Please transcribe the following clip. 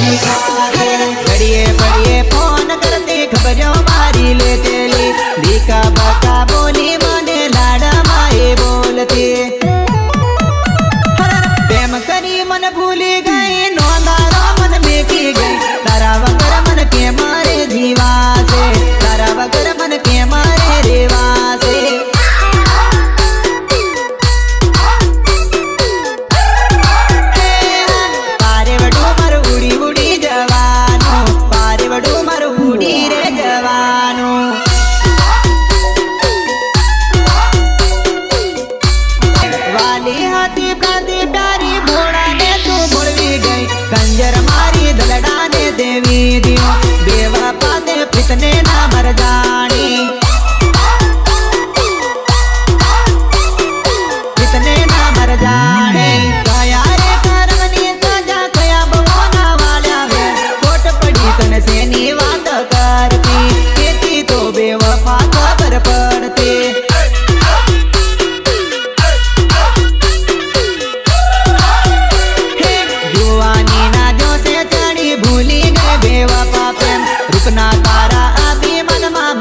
Take us તને ના મરજાણી તને ના મરજાણી તારા અભિમાનમાં